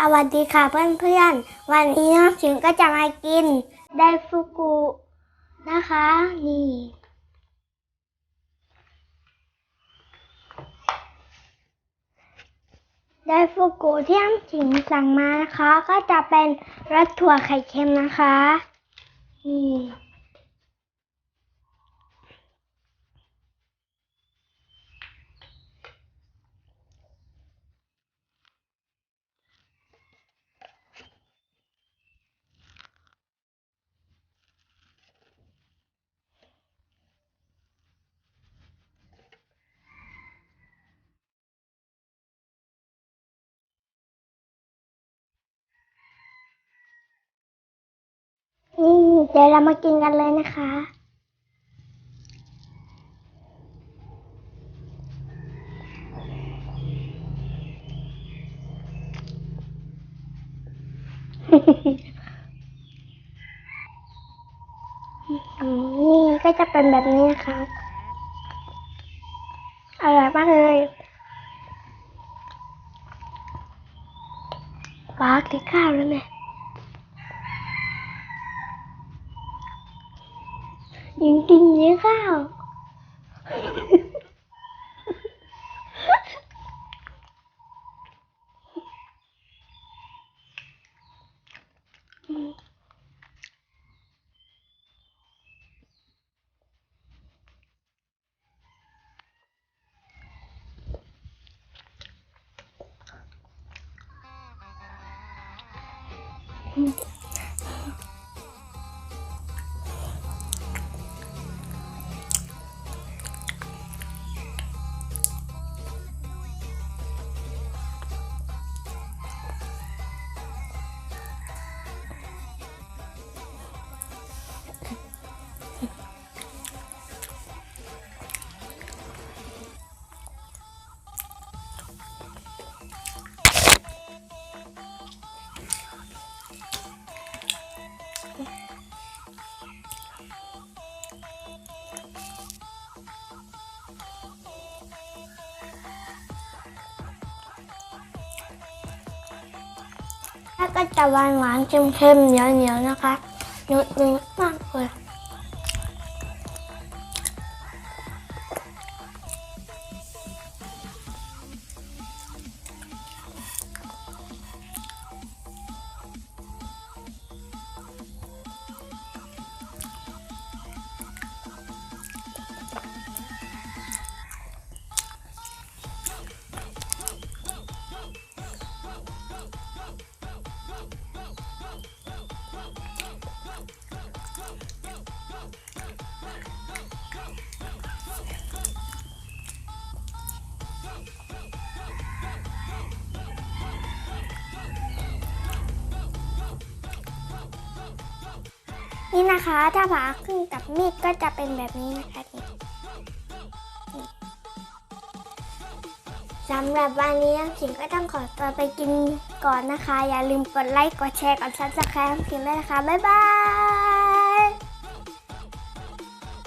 สวัสดีค่ะเพื่อนๆ วันนี้น้องขิงก็จะมากิน ไดฟุกุนะคะ นี่ ไดฟุกุที่น้องขิงสั่งมานะคะ ก็จะเป็นรสถั่วไข่เค็มนะคะ นี่ นี่เดี๋ยวเรามากินกันเลยนะคะ นี่ก็จะเป็นแบบนี้นะคะอร่อยมากเลยปากที่ข้าวแล้วเนี่ย ยิงกินเย ถ้าวแล้วก็จะหวานหวานเค็มๆเหนียวๆนะคะนื้อเนื้อมากเลย นี่นะคะ ถ้าผ่าครึ่งกับมีดก็จะเป็นแบบนี้นะคะนี่นี่สำหรับวันนี้น้ำขิงก็ต้องขอตัวไปกินก่อนนะคะ อย่าลืมกดไลค์ กดแชร์ กดซับสไครต์น้ำขิงด้วยนะคะ บ๊ายบาย